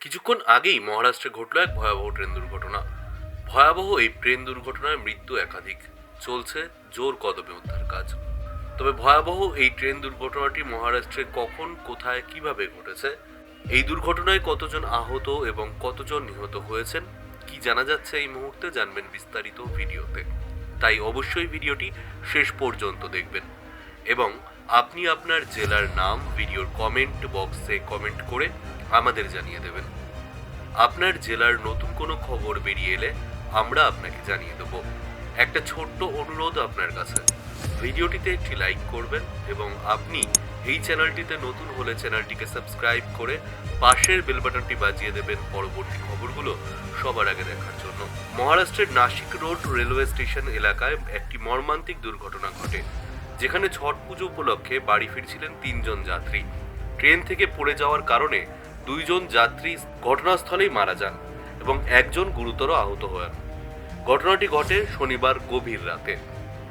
কিছুক্ষণ আগেই মহারাষ্ট্রে ঘটল এক ভয়াবহ ট্রেন দুর্ঘটনা। ভয়াবহ এই ট্রেন দুর্ঘটনায় মৃত্যু একাধিক। চলছে জোর কদমে উদ্ধার কাজ। তবে ভয়াবহ এই ট্রেন দুর্ঘটনাটি মহারাষ্ট্রে কখন, কোথায়, কীভাবে ঘটেছে? এই দুর্ঘটনায় কতজন আহত এবং কতজন নিহত হয়েছেন? কি জানা যাচ্ছে এই মুহূর্তে জানবেন বিস্তারিত ভিডিওতে। তাই অবশ্যই ভিডিওটি শেষ পর্যন্ত দেখবেন। এবং আপনি আপনার জেলার নাম, ভিডিওর কমেন্ট বক্সে কমেন্ট করে আমাদের জানিয়ে দেবেন। আপনার জেলার নতুন কোনো খবর বেরিয়ে এলে আমরা আপনাকে জানিয়ে দেব। একটা ছোট্ট অনুরোধ আপনার কাছে। ভিডিওটিতে একটি লাইক করবেন এবং আপনি এই চ্যানেলটিতে নতুন হলে চ্যানেলটিকে সাবস্ক্রাইব করে পাশের বেল বাটনটি বাজিয়ে দেবেন পরবর্তী খবরগুলো সবার আগে দেখার জন্য। মহারাষ্ট্রের নাসিক রোড রেলওয়ে স্টেশন এলাকায় একটি মর্মান্তিক দুর্ঘটনা ঘটে, যেখানে ছট পুজো উপলক্ষে বাড়ি ফিরছিলেন তিনজন যাত্রী। ট্রেন থেকে পড়ে যাওয়ার কারণে দুইজন যাত্রী ঘটনাস্থলেই মারা যান এবং একজন গুরুতর আহত হন। ঘটনাটি ঘটে শনিবার গভীর রাতে,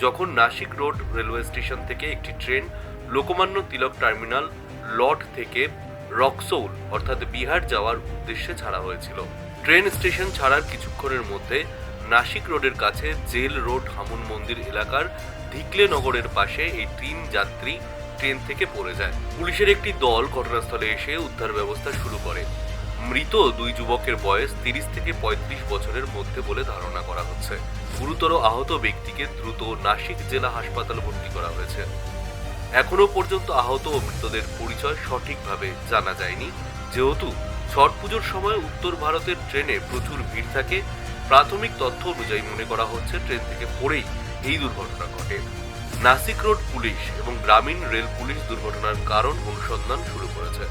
যখন নাসিক রোড রেলওয়ে স্টেশন থেকে একটি ট্রেন লোকমান্য তিলক টার্মিনাল লট থেকে রক্সৌল, অর্থাৎ বিহার যাওয়ার উদ্দেশ্যে ছাড়া হয়েছিল। ট্রেন স্টেশন ছাড়ার কিছুক্ষণের মধ্যে নাসিক রোডের কাছে জেল রোড হামুন মন্দির এলাকার ধিকলে নগরের পাশে এই তিন যাত্রী ট্রেন থেকে পড়ে যায়। পুলিশের একটি দল ঘটনাস্থলে এসে উদ্ধার ব্যবস্থা শুরু করে। মৃত দুই যুবকের বয়স তিরিশ থেকে পঁয়ত্রিশ বছরের মধ্যে বলে ধারণা করা হচ্ছে। গুরুতর আহত ব্যক্তিকে দ্রুত নাসিক জেলা হাসপাতালে ভর্তি করা হয়েছে। এখনও পর্যন্ত আহত ও মৃতদের পরিচয় সঠিকভাবে জানা যায়নি। যেহেতু ছট পুজোর সময় উত্তর ভারতের ট্রেনে প্রচুর ভিড় থাকে, প্রাথমিক তথ্য অনুযায়ী মনে করা হচ্ছে ট্রেন থেকে পড়েই এই দুর্ঘটনা ঘটে। নাসিক রোড পুলিশ এবং গ্রামীণ রেল পুলিশ দুর্ঘটনার কারণ অনুসন্ধান শুরু করেছে।